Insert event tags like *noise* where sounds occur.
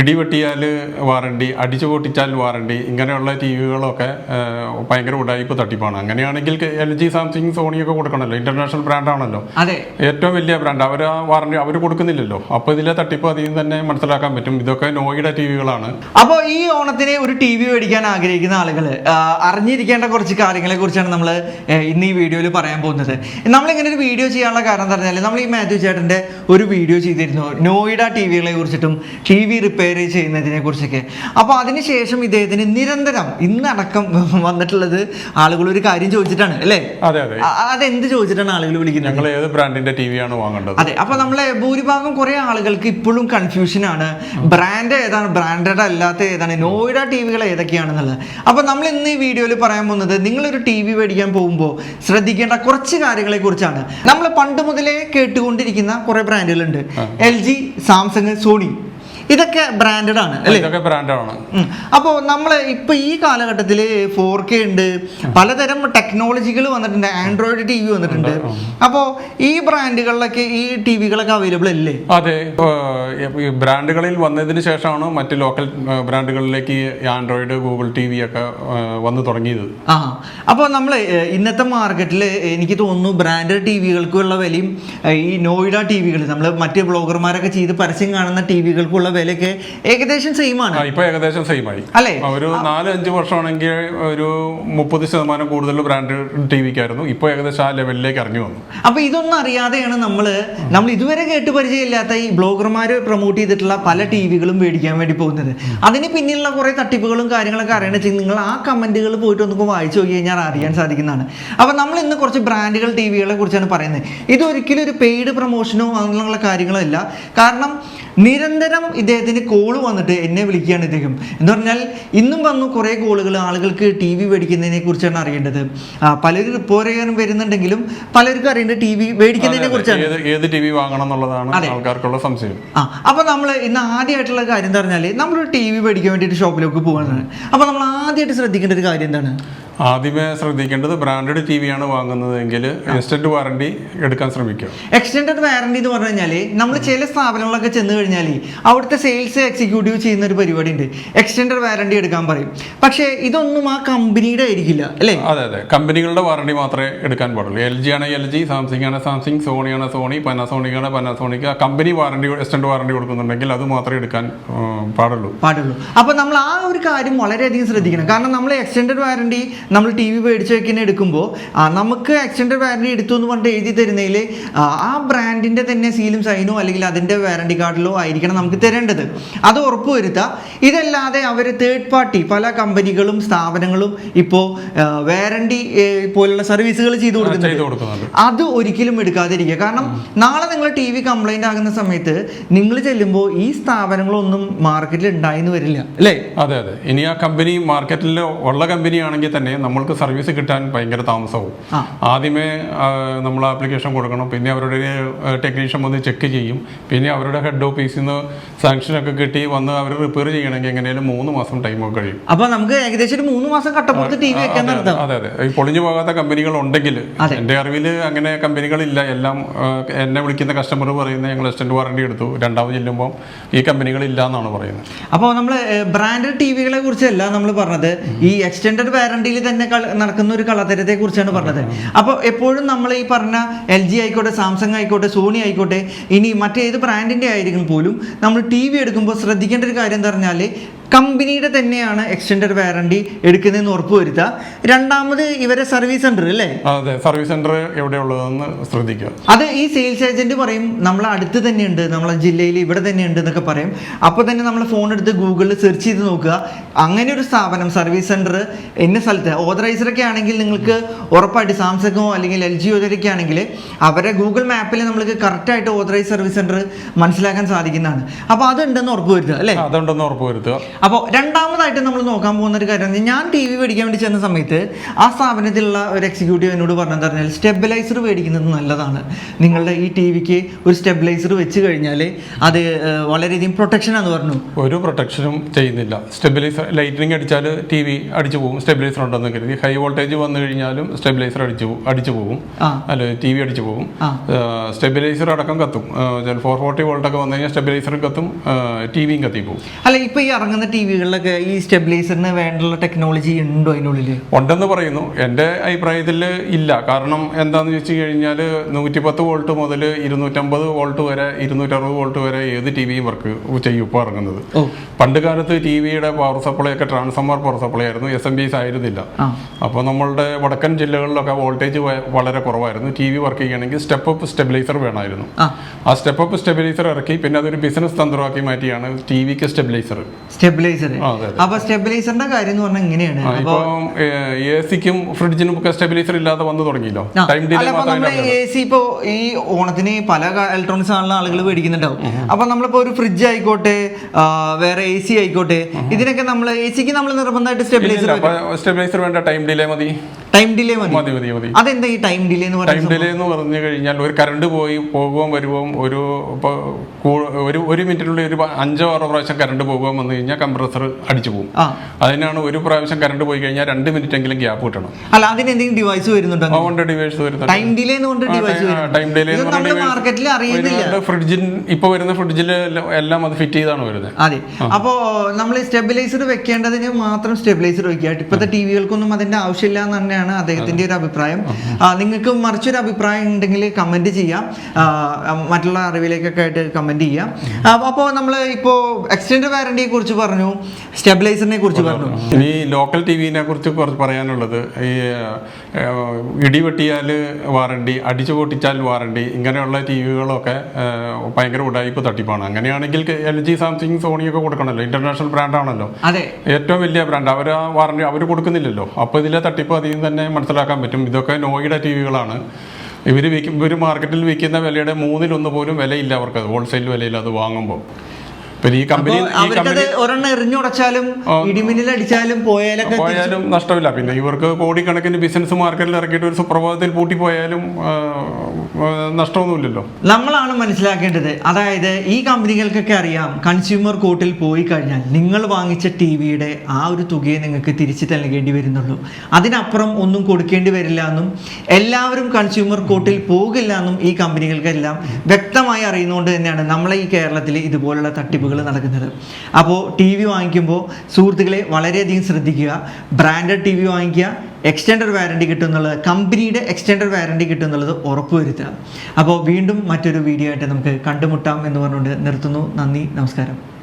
ഇടി വെട്ടിയാൽ വാറണ്ടി അടിച്ചു പൊട്ടിച്ചാൽ വാറണ്ടി ഇങ്ങനെയുള്ള ടി വികളൊക്കെ ഭയങ്കര ഉടായ്പ തട്ടിപ്പാണ്. അങ്ങനെയാണെങ്കിൽ എൽ ജി സാംസങ് സോണിയൊക്കെ കൊടുക്കണമല്ലോ ഇന്റർനാഷണൽ ബ്രാൻഡാണല്ലോ. അതെ. ഏറ്റവും വലിയ ബ്രാൻഡ്. അവർ ആ വാറണ്ടി അവർ കൊടുക്കുന്നില്ലല്ലോ. അപ്പോൾ ഇതിലെ തട്ടിപ്പ് അധികം തന്നെ മനസ്സിലാക്കാൻ പറ്റും. ഇതൊക്കെ നോയിയുടെ ടി വികളാണ് അപ്പോൾ ഈ ഓണത്തിന് ഒരു ടി വി മേടിക്കാൻ ആഗ്രഹിക്കുന്ന ആളുകൾ അറിഞ്ഞിരിക്കേണ്ട കുറച്ച് കാര്യങ്ങളെ കുറിച്ചാണ് നമ്മൾ ഇന്ന് ഈ വീഡിയോയിൽ പറയാൻ പോകുന്നത്. നമ്മളിങ്ങനെ ഒരു വീഡിയോ ചെയ്യാനുള്ള കാരണം പറഞ്ഞാൽ നമ്മൾ ഈ മാത്യു ചേട്ടന്റെ ഒരു വീഡിയോ ചെയ്തിരുന്നു. നോയിഡ ടി വികളെ കുറിച്ചിട്ടും ടി വി റിപ്പയർ ചെയ്യുന്നതിനെ കുറിച്ചൊക്കെ. അപ്പോൾ അതിനുശേഷം ഇദ്ദേഹത്തിന് നിരന്തരം ഇന്നടക്കം *laughs* വന്നിട്ടുള്ളത് ആളുകൾ ഒരു കാര്യം ചോദിച്ചിട്ടാണ് അല്ലേ? അതെ അതെ. അതെന്ത് ചോദിച്ചിട്ടാണ് ആളുകൾ വിളിക്കുന്നത്? ഞങ്ങൾ ഏത് ബ്രാൻഡിന്റെ ടി വാങ്ങേണ്ടത്? അതെ അപ്പൊ നമ്മളെ ഭൂരിഭാഗം കുറെ ആളുകൾക്ക് ഇപ്പോഴും കൺഫ്യൂഷൻ ആണ്. ബ്രാൻഡ് ഏതാണ്? ബ്രാൻഡഡ് അല്ലാത്ത ഏതാണ്? നോയിഡ ടി വികൾ ഏതൊക്കെയാണെന്നുള്ളത്. അപ്പൊ നമ്മൾ ഇന്ന് ഈ വീഡിയോയിൽ പറയാൻ പോകുന്നത് നിങ്ങളൊരു ടി വി മേടിക്കാൻ പോകുമ്പോൾ ശ്രദ്ധിക്കേണ്ട കുറച്ച് കാര്യങ്ങളെ കുറിച്ചാണ്. നമ്മൾ പണ്ട് മുതലേ കേട്ടുകൊണ്ടിരിക്കുന്ന കുറെ ബ്രാൻഡുകളുണ്ട് എൽ ജി സാംസങ് സോണി. ഇതൊക്കെ ബ്രാൻഡഡ് ആണ് അല്ലേ? ഇതൊക്കെ ബ്രാൻഡാണ് അപ്പോൾ നമ്മൾ ഇപ്പൊ ഈ കാലഘട്ടത്തിൽ ഫോർ കെ ഉണ്ട് പലതരം ടെക്നോളജികൾ വന്നിട്ടുണ്ട് ആൻഡ്രോയിഡ് ടി വി വന്നിട്ടുണ്ട്. അപ്പോൾ ഈ ബ്രാൻഡുകളിലൊക്കെ ഈ ടി വികളൊക്കെ അവൈലബിൾ അല്ലേ? അതെ ബ്രാൻഡുകളിൽ വന്നതിന് ശേഷമാണ് മറ്റ് ലോക്കൽ ബ്രാൻഡുകളിലേക്ക് ആൻഡ്രോയിഡ് ഗൂഗിൾ ടി വി ഒക്കെ വന്നു വന്ന് തുടങ്ങിയത്. ആ അപ്പോൾ നമ്മൾ ഇന്നത്തെ മാർക്കറ്റിൽ എനിക്ക് തോന്നുന്നു ബ്രാൻഡഡ് ടി വികൾക്കുള്ള വിലയും ഈ നോയിഡ ടി വികൾ നമ്മൾ മറ്റ് ബ്ലോഗർമാരൊക്കെ ചെയ്ത് പരസ്യം കാണുന്ന ടി വികൾക്കുള്ള വിലയൊക്കെ ഏകദേശം സെയിം ആണ്. ഇപ്പൊ ഏകദേശം സെയിം ആയി. അല്ലേ? ഒരു നാല് അഞ്ച് വർഷമാണെങ്കിൽ ഒരു മുപ്പത് ശതമാനം കൂടുതൽ ബ്രാൻഡ് ടി വിക്കായിരുന്നു ഇപ്പോൾ ഏകദേശം ആ ലെവലിലേക്ക് ഇറങ്ങി വന്നു. അപ്പൊ ഇതൊന്നും അറിയാതെയാണ് നമ്മൾ നമ്മൾ ഇതുവരെ കേട്ട് പരിചയമില്ലാത്ത ഈ ബ്ലോഗർമാര് പ്രൊമോട്ട് ചെയ്തിട്ടുള്ള പല ടി വികളും മേടിക്കാൻ വേണ്ടി പോകുന്നത്. അതിന് പിന്നിലുള്ള കുറെ തട്ടിപ്പുകളും കാര്യങ്ങളൊക്കെ അറിയണമെന്ന് വെച്ചാൽ നിങ്ങൾ ആ കമന്റുകൾ പോയിട്ട് ഒന്ന് വായിച്ചു നോക്കി കഴിഞ്ഞാൽ അറിയാൻ സാധിക്കുന്നതാണ്. അപ്പൊ നമ്മൾ ഇന്ന് കുറച്ച് ബ്രാൻഡുകൾ ടി വികളെ കുറിച്ചാണ് പറയുന്നത്. ഇതൊരിക്കലും ഒരു പെയ്ഡ് പ്രൊമോഷനോ അങ്ങനെയുള്ള കാര്യങ്ങളോ അല്ല കാരണം നിരന്തരം ഇദ്ദേഹത്തിന് കോൾ വന്നിട്ട് എന്നെ വിളിക്കുകയാണ് ഇദ്ദേഹം. എന്ന് പറഞ്ഞാൽ ഇന്നും വന്നു കുറേ കോളുകൾ ആളുകൾക്ക് ടി വി മേടിക്കുന്നതിനെ കുറിച്ചാണ് അറിയേണ്ടത്. പലരും റിപ്പോർട്ട് ചെയ്യാൻ വരുന്നുണ്ടെങ്കിലും പലർക്കും അറിയേണ്ടത് ടി വി മേടിക്കുന്നതിനെ കുറിച്ചാണ്. ഏത് ഏത് ടി വി വാങ്ങണം എന്നുള്ളതാണ് ആൾക്കാർക്കുള്ള സംശയം. ആ അപ്പൊ നമ്മൾ ഇന്ന് ആദ്യമായിട്ടുള്ള കാര്യം എന്താ പറഞ്ഞാൽ നമ്മളൊരു ടി വി മേടിക്കാൻ വേണ്ടിയിട്ട് ഷോപ്പിലേക്ക് പോകുന്നതാണ് അപ്പോൾ നമ്മൾ ആദ്യമായിട്ട് ശ്രദ്ധിക്കേണ്ട ഒരു കാര്യം എന്താണ്? ആദ്യമേ ശ്രദ്ധിക്കേണ്ടത് ബ്രാൻഡഡ് ടി വി ആണ് വാങ്ങുന്നതെങ്കിൽ എക്സ്റ്റൻഡ് വാറണ്ടി എടുക്കാൻ ശ്രമിക്കുക. എക്സ്റ്റൻഡ് വാറണ്ടി എന്ന് പറഞ്ഞു കഴിഞ്ഞാൽ നമ്മൾ ചില സ്ഥാപനങ്ങളൊക്കെ ചെന്ന് കഴിഞ്ഞാൽ അവിടുത്തെ സെയിൽസ് എക്സിക്യൂട്ടീവ് ചെയ്യുന്ന ഒരു പരിപാടി ഉണ്ട് എക്സ്റ്റൻഡ് വാറണ്ടി എടുക്കാൻ പറയും. പക്ഷേ ഇതൊന്നും ആ കമ്പനിയുടെ ആയിരിക്കില്ല അല്ലേ? അതെ അതെ. കമ്പനികളുടെ വാറണ്ടി മാത്രമേ എടുക്കാൻ പാടുള്ളൂ. എൽ ജി ആണ് എൽ ജി സാംസങ് ആണ് സാംസങ് സോണി ആണ് സോണി പനാസോണിക് ആണ് പനാസോണിക് ആ കമ്പനി വാറണ്ടി എക്സ്റ്റൻഡ് വാറണ്ടി കൊടുക്കുന്നുണ്ടെങ്കിൽ അത് മാത്രമേ എടുക്കാൻ പാടുള്ളൂ. പാടുള്ളൂ. അപ്പോൾ നമ്മൾ ആ ഒരു കാര്യം വളരെയധികം ശ്രദ്ധിക്കണം. കാരണം നമ്മൾ എക്സ്റ്റൻഡ് വാറണ്ടി നമ്മൾ ടി വി മേടിച്ച് വെക്കുന്ന എടുക്കുമ്പോൾ നമുക്ക് എക്സ്റ്റൻഡഡ് വാറണ്ടി എടുത്തു എന്ന് പറഞ്ഞിട്ട് എഴുതി തരുന്നതിൽ ആ ബ്രാൻഡിന്റെ തന്നെ സീലും സൈനോ അല്ലെങ്കിൽ അതിന്റെ വാറണ്ടി കാർഡിലോ ആയിരിക്കണം നമുക്ക് തരേണ്ടത്. അത് ഉറപ്പുവരുത്തുക ഇതല്ലാതെ അവർ തേർഡ് പാർട്ടി പല കമ്പനികളും സ്ഥാപനങ്ങളും ഇപ്പോൾ വാറണ്ടി പോലുള്ള സർവീസുകൾ ചെയ്തു കൊടുക്കുന്നുണ്ട്. അത് ഒരിക്കലും എടുക്കാതിരിക്കുക. കാരണം നാളെ നിങ്ങൾ ടി വി കംപ്ലൈന്റ് ആകുന്ന സമയത്ത് നിങ്ങൾ ചെല്ലുമ്പോൾ ഈ സ്ഥാപനങ്ങളൊന്നും മാർക്കറ്റിൽ ഉണ്ടായിന്ന് വരില്ല. അല്ലേ? അതെ അതെ. ഇനി ആ കമ്പനി മാർക്കറ്റിൽ ഉള്ള കമ്പനി ആണെങ്കിൽ തന്നെ നമ്മൾക്ക് സർവീസ് കിട്ടാൻ ഭയങ്കര താമസവും. ആദ്യമേ നമ്മൾ ആപ്ലിക്കേഷൻ കൊടുക്കണം പിന്നെ അവരുടെ ടെക്നീഷ്യൻ വന്ന് ചെക്ക് ചെയ്യും. പിന്നെ അവരുടെ ഹെഡ് ഓഫീസിൽ നിന്ന് സാങ്ഷൻ ഒക്കെ കിട്ടി വന്ന് അവർ റിപ്പയർ ചെയ്യണമെങ്കിൽ എങ്ങനെയാലും മൂന്ന് മാസം ടൈം ഒക്കെ കഴിയും. അപ്പൊ നമുക്ക് ഏകദേശം ഒരു മൂന്ന് മാസം കട്ടപ്പുറത്ത് ടി വി വെക്കാൻ അതെ, അതെ ഈ പൊളിഞ്ഞു പോകാത്ത കമ്പനികൾ ഉണ്ടെങ്കിൽ എന്റെ എന്റെ അറിവിൽ അങ്ങനെ കമ്പനികളില്ല എല്ലാം എന്നെ വിളിക്കുന്ന കസ്റ്റമർ പറയുന്നത് ഞങ്ങൾ എക്സ്റ്റൻഡ് വാറണ്ടി എടുത്തു. രണ്ടാമത് ചെല്ലുമ്പോൾ ഈ കമ്പനികൾ ഇല്ല എന്നാണ് പറയുന്നത്. അപ്പോൾ നമ്മൾ ബ്രാൻഡഡ് ടി വികളെ കുറിച്ചല്ല നമ്മൾ പറഞ്ഞത്. ഈ എക്സ്റ്റൻഡ് വാറണ്ടിയിൽ തന്നെ നടക്കുന്ന ഒരു കള്ളത്തരത്തെ കുറിച്ചാണ് പറഞ്ഞത്. അപ്പോൾ എപ്പോഴും നമ്മൾ ഈ പറഞ്ഞ എൽ ജി ആയിക്കോട്ടെ സാംസങ് ആയിക്കോട്ടെ സോണി ആയിക്കോട്ടെ ഇനി മറ്റേത് ബ്രാൻഡിന്റെ ആയിരിക്കും പോലും നമ്മൾ ടി വി എടുക്കുമ്പോൾ ശ്രദ്ധിക്കേണ്ട ഒരു കാര്യം എന്താ പറഞ്ഞാൽ കമ്പനിയുടെ തന്നെയാണ് എക്സ്റ്റൻഡ് വാറണ്ടി എടുക്കുന്നതെന്ന് ഉറപ്പ് വരുത്തുക രണ്ടാമത് ഇവരെ സർവീസ് സെന്റർ അല്ലേ? അതെ. സർവീസ് സെന്റർ എവിടെയുള്ളതെന്ന് ശ്രദ്ധിക്കുക. അത് ഈ സെയിൽസ് ഏജന്റ് പറയും നമ്മളെ അടുത്ത് തന്നെയുണ്ട് നമ്മളെ ജില്ലയിൽ ഇവിടെ തന്നെയുണ്ട് എന്നൊക്കെ പറയും. അപ്പോൾ തന്നെ നമ്മൾ ഫോൺ എടുത്ത് ഗൂഗിളിൽ സെർച്ച് ചെയ്ത് നോക്കുക. അങ്ങനെ ഒരു സ്ഥാപനം സർവീസ് സെന്റർ എന്ന സ്ഥലത്ത് ഓതറൈസർ ഒക്കെ ആണെങ്കിൽ നിങ്ങൾക്ക് ഉറപ്പായിട്ട് സാംസങ്ങോ അല്ലെങ്കിൽ എൽ ജി ഒക്കെ ആണെങ്കിൽ അവരെ ഗൂഗിൾ മാപ്പിൽ നമ്മൾക്ക് കറക്റ്റായിട്ട് ഓതറൈസ് സർവീസ് സെന്റർ മനസ്സിലാക്കാൻ സാധിക്കുന്നതാണ്. അപ്പോൾ അതുണ്ടെന്ന് ഉറപ്പ് വരുത്തുക അല്ലേ അതുണ്ടെന്ന് ഉറപ്പ് വരുത്തുക അപ്പോൾ രണ്ടാമതായിട്ട് നമ്മൾ നോക്കാൻ പോകുന്ന ഒരു കാര്യം ഞാൻ ടി വി മേടിക്കാൻ വേണ്ടി ചെന്ന സമയത്ത് ആ സ്ഥാപനത്തിലുള്ള ഒരു എക്സിക്യൂട്ടീവ് എന്നോട് പറഞ്ഞത് പറഞ്ഞാൽ സ്റ്റെബിലൈസർ മേടിക്കുന്നത് നല്ലതാണ്. നിങ്ങളുടെ ഈ ടി വിക്ക് ഒരു സ്റ്റെബിലൈസർ വെച്ച് കഴിഞ്ഞാൽ അത് വളരെയധികം പ്രൊട്ടക്ഷൻ ആണെന്ന് പറഞ്ഞു. ഒരു പ്രൊട്ടക്ഷനും ചെയ്യുന്നില്ല. സ്റ്റെബിലൈസർ ലൈറ്റിനിങ് അടിച്ചാൽ ടി വി അടിച്ചു പോകും. സ്റ്റെബിലൈസർ ഉണ്ടെന്ന് കരുതി. ഹൈ വോൾട്ടേജ് വന്നു കഴിഞ്ഞാലും സ്റ്റെബിലൈസർ അടിച്ചു അടിച്ചു പോകും. അല്ല ടി വി അടിച്ചു പോകും. സ്റ്റെബിലൈസർ അടക്കം കത്തും. ഫോർ ഫോർട്ടി വോൾട്ടൊക്കെ വന്നു കഴിഞ്ഞാൽ സ്റ്റെബിലൈസറും കത്തും. ടി വിയും കത്തി പോകും അല്ല ഇപ്പൊ ഈ ഇറങ്ങുന്ന ടി വികളിലൊക്കെ ഈ സ്റ്റെബിലൈസറിന് വേണ്ടുള്ള ടെക്നോളജി ഉണ്ടോ അതിനുള്ളിൽ ഉണ്ടെന്ന് പറയുന്നു. എന്റെ അഭിപ്രായത്തിൽ ഇല്ല. കാരണം എന്താണെന്ന് വെച്ച് കഴിഞ്ഞാൽ നൂറ്റിപ്പത്ത് വോൾട്ട് മുതൽ ഇരുന്നൂറ്റമ്പത് വോൾട്ട് വരെ ഇരുന്നൂറ്ററുപത് വോൾട്ട് വരെ ഏത് ടി വിയും വർക്ക് ചെയ്യും ഇപ്പോൾ ഇറങ്ങുന്നത് പണ്ട് കാലത്ത് ടി വിയുടെ പവർ സപ്ലൈ ഒക്കെ ട്രാൻസ്ഫോമർ പവർ സപ്ലൈ ആയിരുന്നു. എസ് എം ബിസ് ആയിരുന്നില്ല. അപ്പോൾ നമ്മളുടെ വടക്കൻ ജില്ലകളിലൊക്കെ വോൾട്ടേജ് വളരെ കുറവായിരുന്നു. ടി വി വർക്ക് ചെയ്യണമെങ്കിൽ സ്റ്റെപ്പ് അപ്പ് സ്റ്റെബിലൈസർ വേണമായിരുന്നു. ആ. ആ സ്റ്റെപ്പ് അപ്പ് സ്റ്റെബിലൈസർ ഇറക്കി പിന്നെ അതൊരു ബിസിനസ് തന്ത്രമാക്കി മാറ്റിയാണ് ടി വിക്ക് സ്റ്റെബിലൈസർ സ്റ്റെബിലൈസർ. അപ്പൊ സ്റ്റെബിലൈസറിന്റെ കാര്യം എന്ന് പറഞ്ഞാൽ ഇങ്ങനെയാണ്. അപ്പൊ എ സിക്കും ഫ്രിഡ്ജിനും ഒക്കെ സ്റ്റെബിലൈസർ ഇല്ലാതെ വന്നു തുടങ്ങിയല്ലോ? മാത്രമേ എ സി ഇപ്പോ ഈ ഓണത്തിന് പല ഇലക്ട്രോണിക്സ് ആണുള്ള ആളുകൾ മേടിക്കുന്നുണ്ടാവും. അപ്പൊ നമ്മളിപ്പോ ഒരു ഫ്രിഡ്ജ് ആയിക്കോട്ടെ വേറെ എ സി ആയിക്കോട്ടെ ഇതിനൊക്കെ നമ്മൾ എ സിക്ക് നമ്മൾ നിർബന്ധമായിട്ട് സ്റ്റെബിലൈസർ സ്റ്റെബിലൈസർ വേണ്ട ടൈം ഡിലേ മതി. ടൈം ഡിലേ മതി. മതി മതി മതി. അതെന്താ ഈ ടൈം ഡിലേ എന്ന് ടൈം ഡിലേ എന്ന് പറഞ്ഞു കഴിഞ്ഞാൽ ഒരു കറണ്ട് പോയി പോകുകയും വരുവോം ഒരു ഒരു ഒരു മിനിറ്റിനുള്ളിൽ ഒരു അഞ്ചോ ആറോ പ്രാവശ്യം കറണ്ട് പോകുകയും വന്നു കഴിഞ്ഞാൽ കംപ്രസർ അടിച്ചു പോകും. അതിനാണ് ഒരു പ്രാവശ്യം കറണ്ട് പോയി കഴിഞ്ഞാൽ രണ്ട് മിനിറ്റ് എങ്കിലും ഗ്യാപ്പ് കിട്ടണം. അല്ല അതിന് എന്തെങ്കിലും ഡിവൈസ് വരുന്നുണ്ടോ ഡിവൈസ് വരുന്നുണ്ട്. ഫ്രിഡ്ജിൽ ഇപ്പൊ വരുന്ന ഫ്രിഡ്ജിൽ എല്ലാം അത് ഫിറ്റ് ചെയ്താണ് വരുന്നത്. അതെ. അപ്പോ നമ്മൾ സ്റ്റെബിലൈസർ വെക്കേണ്ടതിന് മാത്രം സ്റ്റെബിലൈസർ വെക്കുക. ഇപ്പോഴത്തെ ടി വികൾക്കൊന്നും അതിന്റെ ആവശ്യമില്ല എന്ന് തന്നെയാണ് അദ്ദേഹത്തിന്റെ ഒരു അഭിപ്രായം. നിങ്ങൾക്ക് മറിച്ചൊരു അഭിപ്രായം ഉണ്ടെങ്കിൽ കമന്റ് ചെയ്യാം. മറ്റുള്ള അറിവിലേക്കൊക്കെ ആയിട്ട് കമന്റ് ചെയ്യാം. അപ്പോ നമ്മൾ ഇപ്പോ എക്സ്റ്റൻഡ് വാറണ്ടിയെ കുറിച്ച് പറഞ്ഞു സ്റ്റെബിലൈസറിനെ കുറിച്ച് പറഞ്ഞു. ഇനി ലോക്കൽ ടി വിനെ കുറിച്ച് കുറച്ച് പറയാനുള്ളത് ഈ ഇടിവെട്ടിയാൽ വാറണ്ടി അടിച്ചു പൊട്ടിച്ചാൽ വാറണ്ടി ഇങ്ങനെയുള്ള ടി വികളൊക്കെ ഭയങ്കര ഉടായ്പ തട്ടിപ്പാണ്. അങ്ങനെയാണെങ്കിൽ എൽ ജി സാംസങ് സോണിയൊക്കെ കൊടുക്കണമല്ലോ ഇന്റർനാഷണൽ ബ്രാൻഡാണല്ലോ. അതെ. ഏറ്റവും വലിയ ബ്രാൻഡ്. അവർ ആ വാറണ്ടി അവർ കൊടുക്കുന്നില്ലല്ലോ. അപ്പോൾ ഇതിലെ തട്ടിപ്പ് അധികം തന്നെ മനസ്സിലാക്കാൻ പറ്റും. ഇതൊക്കെ നോയിയുടെ ടി വികളാണ് ഇവർ വിൽക്കും ഇവർ മാർക്കറ്റിൽ വിൽക്കുന്ന വിലയുടെ മൂന്നിലൊന്ന് പോലും വിലയില്ല അവർക്ക്. ഹോൾസെയിൽ വിലയിൽ അത് വാങ്ങുമ്പോൾ പിന്നെ ഈ കമ്പനി ഒരെണ്ണം എറിഞ്ഞുടച്ചാലും ഇടിമിന്നലടിച്ചാലും പോയാലൊക്കെ പോയാലും നഷ്ടമില്ല. പിന്നെ ഇവർക്ക് കോടിക്കണക്കിന് ബിസിനസ് മാർക്കറ്റിൽ ഇറക്കിയിട്ട് ഒരു സുപ്രഭാതത്തിൽ പൂട്ടിപ്പോയാലും ആ, ആ, നഷ്ടമൊന്നുമില്ലല്ലോ. നമ്മളാണ് മനസ്സിലാക്കേണ്ടത്. അതായത് ഈ കമ്പനികൾക്കൊക്കെ അറിയാം കൺസ്യൂമർ കോർട്ടിൽ പോയി കഴിഞ്ഞാൽ നിങ്ങൾ വാങ്ങിച്ച ടി വിയുടെ ആ ഒരു തുകയെ നിങ്ങൾക്ക് തിരിച്ചു നൽകേണ്ടി വരുന്നുള്ളൂ. അതിനപ്പുറം ഒന്നും കൊടുക്കേണ്ടി വരില്ല എന്നും എല്ലാവരും കൺസ്യൂമർ കോർട്ടിൽ പോകില്ല എന്നും ഈ കമ്പനികൾക്കെല്ലാം വ്യക്തമായി അറിയുന്നതുകൊണ്ട് തന്നെയാണ് നമ്മളെ ഈ കേരളത്തിൽ ഇതുപോലുള്ള തട്ടിപ്പുകൾ നടക്കുന്നത്. അപ്പോൾ ടി വി വാങ്ങിക്കുമ്പോൾ സുഹൃത്തുക്കളെ വളരെയധികം ശ്രദ്ധിക്കുക. ബ്രാൻഡഡ് ടി വി വാങ്ങിക്കുക. എക്സ്റ്റൻഡഡ് വാറണ്ടി കിട്ടുന്നുള്ളത് കമ്പനിയുടെ എക്സ്റ്റൻഡഡ് വാറണ്ടി കിട്ടുന്നുള്ളത് ഉറപ്പുവരുത്തുക. അപ്പോൾ വീണ്ടും മറ്റൊരു വീഡിയോ ആയിട്ട് നമുക്ക് കണ്ടുമുട്ടാം എന്ന് പറഞ്ഞുകൊണ്ട് നിർത്തുന്നു. നന്ദി നമസ്കാരം.